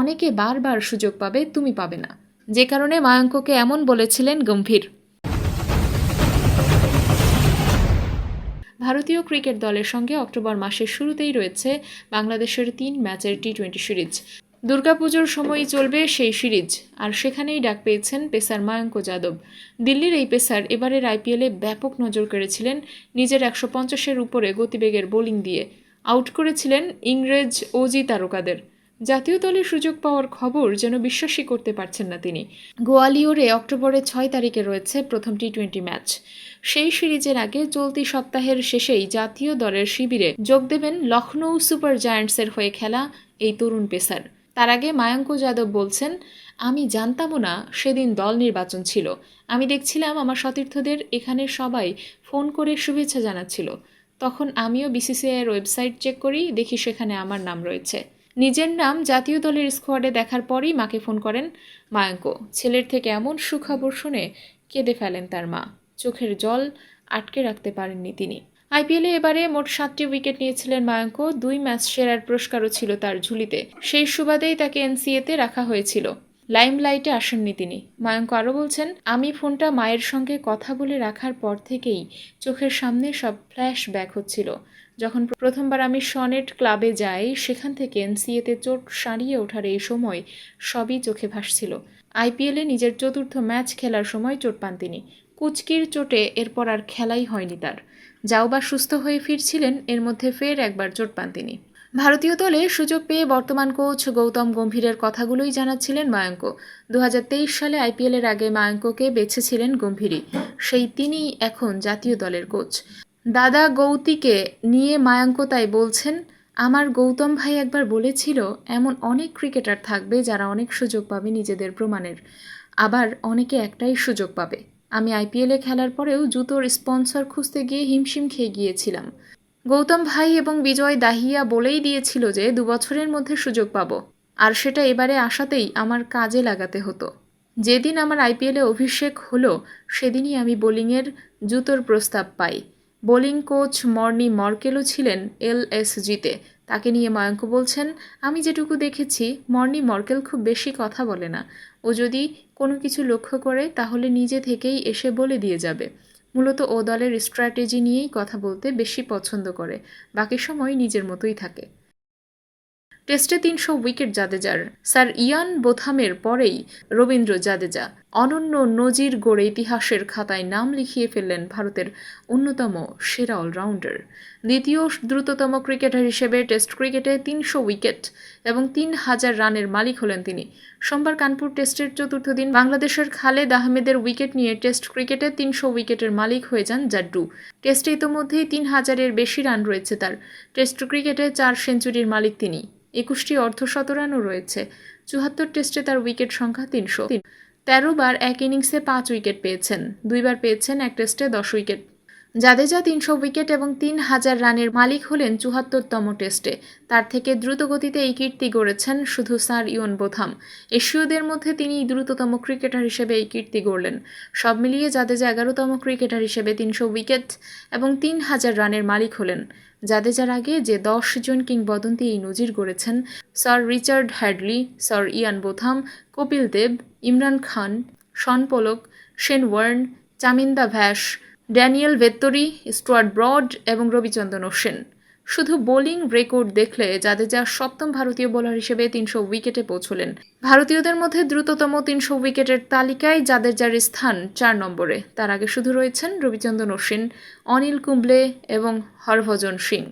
অনেকে বারবার সুযোগ পাবে, তুমি পাবে না। যে কারণে মায়াঙ্ককে এমন বলেছিলেন গম্ভীর। ভারতীয় ক্রিকেট দলের সঙ্গে অক্টোবর মাসের শুরুতেই রয়েছে বাংলাদেশের তিন ম্যাচের টি টোয়েন্টি সিরিজ। দুর্গাপুজোর সময়ই চলবে সেই সিরিজ, আর সেখানেই ডাক পেয়েছেন পেসার মায়াঙ্ক যাদব। দিল্লির এই পেসার এবারের আইপিএলে ব্যাপক নজর কেড়েছিলেন নিজের একশো পঞ্চাশের উপরে গতিবেগের বোলিং দিয়ে। আউট করেছিলেন ইংরেজ ওজি তারকাদের। জাতীয় দলে সুযোগ পাওয়ার খবর যেন বিশ্বাসই করতে পারছেন না তিনি। গোয়ালিয়রে অক্টোবরের ছয় তারিখে রয়েছে প্রথম টি টোয়েন্টি ম্যাচ। সেই সিরিজের আগে চলতি সপ্তাহের শেষেই জাতীয় দলের শিবিরে যোগ দেবেন লখনৌ সুপার জায়ান্টসের হয়ে খেলা এই তরুণ পেসার। তার আগে মায়াঙ্ক যাদব বলছেন, আমি জানতামও না সেদিন দল নির্বাচন ছিল। আমি দেখছিলাম আমার সতীর্থদের এখানে সবাই ফোন করে শুভেচ্ছা জানাচ্ছিল। তখন আমিও বিসিসিআইয়ের ওয়েবসাইট চেক করি, দেখি সেখানে আমার নাম রয়েছে। নিজের নাম জাতীয় দলের স্কোয়াডে দেখার পরেই মাকে ফোন করেন মায়াঙ্ক। ছেলের থেকে এমন সুখবর শুনে কেঁদে ফেলেন তার মা। চোখের জল আটকে রাখতে পারেননি তিনি। আইপিএলে এবারে মোট সাতটি উইকেট নিয়েছিলেন মায়াঙ্ক। দুই ম্যাচ সেরার পুরস্কারও ছিল তার ঝুলিতে। সেই সুবাদেই তাকে এনসিএতে রাখা হয়েছিল। লাইমলাইটে আসেননি তিনি। মায়াঙ্ক আরও বলছেন, আমি ফোনটা মায়ের সঙ্গে কথা বলে রাখার পর থেকেই চোখের সামনে সব ফ্ল্যাশ ব্যাক হচ্ছিল। যখন প্রথমবার আমি সনেট ক্লাবে যাই, সেখান থেকে এনসিএতে চোট সারিয়ে ওঠার এই সময় সবই চোখে ভাসছিল। আইপিএলে নিজের চতুর্থ ম্যাচ খেলার সময় চোট পান তিনি। কুচকির চোটে এরপর আর খেলাই হয়নি তার। যাও বা সুস্থ হয়ে ফিরছিলেন, এর মধ্যে ফের একবার চোট পান তিনি। ভারতীয় দলে সুযোগ পেয়ে বর্তমান কোচ গৌতম গম্ভীরের কথাগুলোই জানাচ্ছিলেন মায়াঙ্ক। দু হাজার তেইশ সালে আইপিএলের আগে মায়াঙ্ককে বেছেছিলেন গম্ভীরই। সেই তিনিই এখন জাতীয় দলের কোচ। দাদা গৌতিকে নিয়ে মায়াঙ্ক তাই বলছেন, আমার গৌতম ভাই একবার বলেছিল, এমন অনেক ক্রিকেটার থাকবে যারা অনেক সুযোগ পাবে নিজেদের প্রমাণের। আবার অনেকে একটাই সুযোগ পাবে। আমি আইপিএলে খেলার পরেও জুতোর স্পন্সর খুঁজতে গিয়ে হিমশিম খেয়ে গিয়েছিলাম। গৌতম ভাই এবং বিজয় দাহিয়া বলেই দিয়েছিল যে দু বছরের মধ্যে সুযোগ পাবো। আর সেটা এবারে আসাতেই আমার কাজে লাগাতে হতো। যেদিন আমার আইপিএলে অভিষেক হলো, সেদিনই আমি বোলিংয়ের জুতোর প্রস্তাব পাই। বোলিং কোচ মর্নি মর্কেলও ছিলেন এল এস জিতে। তাকে নিয়ে ময়ঙ্ক বলছেন, আমি যেটুকু দেখেছি, মর্নি মর্কেল খুব বেশি কথা বলে না। ও যদি কোনো কিছু লক্ষ্য করে, তাহলে নিজে থেকেই এসে বলে দিয়ে যাবে। মূলত ও দলের স্ট্র্যাটেজি নিয়েই কথা বলতে বেশি পছন্দ করে, বাকি সময় নিজের মতোই থাকে। টেস্টে তিনশো উইকেট জাদেজার স্যার ইয়ান বোথামের পরেই রবীন্দ্র জাদেজা অনন্য নজির গড়ে ইতিহাসের খাতায় নাম লিখিয়ে ফেললেন ভারতের অন্যতম সেরা অলরাউন্ডার। দ্বিতীয় দ্রুততম ক্রিকেটার হিসেবে টেস্ট ক্রিকেটে তিনশো উইকেট এবং তিন হাজার রানের মালিক হলেন তিনি। সোমবার কানপুর টেস্টের চতুর্থ দিন বাংলাদেশের খালেদ আহমেদের উইকেট নিয়ে টেস্ট ক্রিকেটে তিনশো উইকেটের মালিক হয়ে যান জাড্ডু। টেস্টে ইতোমধ্যেই তিন হাজারের বেশি রান রয়েছে তার। টেস্ট ক্রিকেটে চার সেঞ্চুরির মালিক তিনি। একুশটি অর্ধশতরানও রয়েছে। চুহাত্তর টেস্টে তার উইকেট সংখ্যা তিনশো। তেরো বার এক ইনিংসে পাঁচ উইকেট পেয়েছেন। দুইবার পেয়েছেন এক টেস্টে দশ উইকেট। জাদেজা তিনশো উইকেট এবং তিন হাজার রানের মালিক হলেন চুয়াত্তরতম টেস্টে। তার থেকে দ্রুত গতিতে এই কীর্তি গড়েছেন শুধু স্যার ইয়ন বোথাম। এশীয়দের মধ্যে তিনি দ্রুততম ক্রিকেটার হিসেবে এই কীর্তি গড়লেন। সব মিলিয়ে জাদেজা এগারোতম ক্রিকেটার হিসেবে তিনশো উইকেট এবং তিন হাজার রানের মালিক হলেন। জাদেজার আগে যে দশ জন কিংবদন্তি এই নজির গড়েছেন sir Richard Hadlee, sir Ian Botham, Kapil Dev, Imran Khan, Shaun Pollock, Shane Warne, Chaminda Vaas Daniel Vettori, Stuart Broad এবং রবিচন্দ্রন অশ্বিন শুধু বোলিং রেকর্ড দেখলে জাদেজা সপ্তম ভারতীয় বোলার হিসেবে তিনশো উইকেটে পৌঁছলেন। ভারতীয়দের মধ্যে দ্রুততম তিনশো উইকেটের তালিকায় জাদেজার স্থান চার নম্বরে। তার আগে শুধু রয়েছেন রবিচন্দ্রন অশ্বিন অনিল কুম্বলে এবং হরভজন সিং।